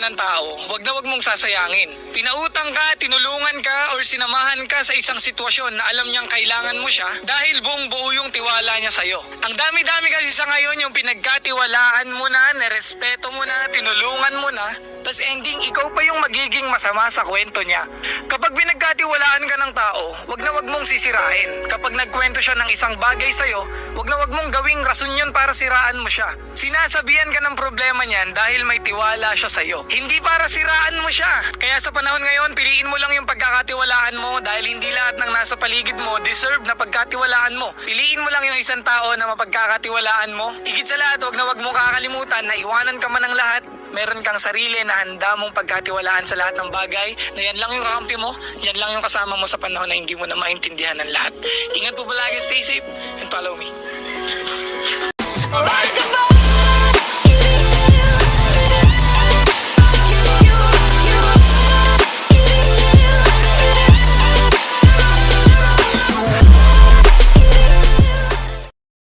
ka ng tao, wag na wag mong sasayangin. Pinautang ka, tinulungan ka, or sinamahan ka sa isang sitwasyon na alam niyang kailangan mo siya dahil buong buo yung tiwala niya sa'yo. Ang dami-dami kasi sa ngayon yung pinagkatiwalaan mo na, nerespeto mo na, tinulungan mo na, tas ending ikaw pa yung magiging masama sa kwento niya. Kapag pinagkatiwalaan ka ng tao, wag na wag mong sisirain. Kapag nagkwento siya ng isang bagay sa'yo, wag na wag mong gawing rason yun para siraan mo siya. Sinasabihan ka ng problema niyan dahil may tiwala siya sa'yo. Hindi para siraan mo siya. Kaya sa panahon ngayon, piliin mo lang yung pagkakatiwalaan mo dahil hindi lahat ng nasa paligid mo deserve na pagkatiwalaan mo. Piliin mo lang yung isang tao na mapagkakatiwalaan mo. Higit sa lahat, wag na wag mong kakalimutan na iwanan ka man ng lahat, meron kang sarili na handa mong pagkatiwalaan sa lahat ng bagay, na yan lang yung kakampi mo, yan lang yung kasama mo sa panahon na hindi mo na maintindihan ng lahat. Ingat po palagi, stay safe, and follow me.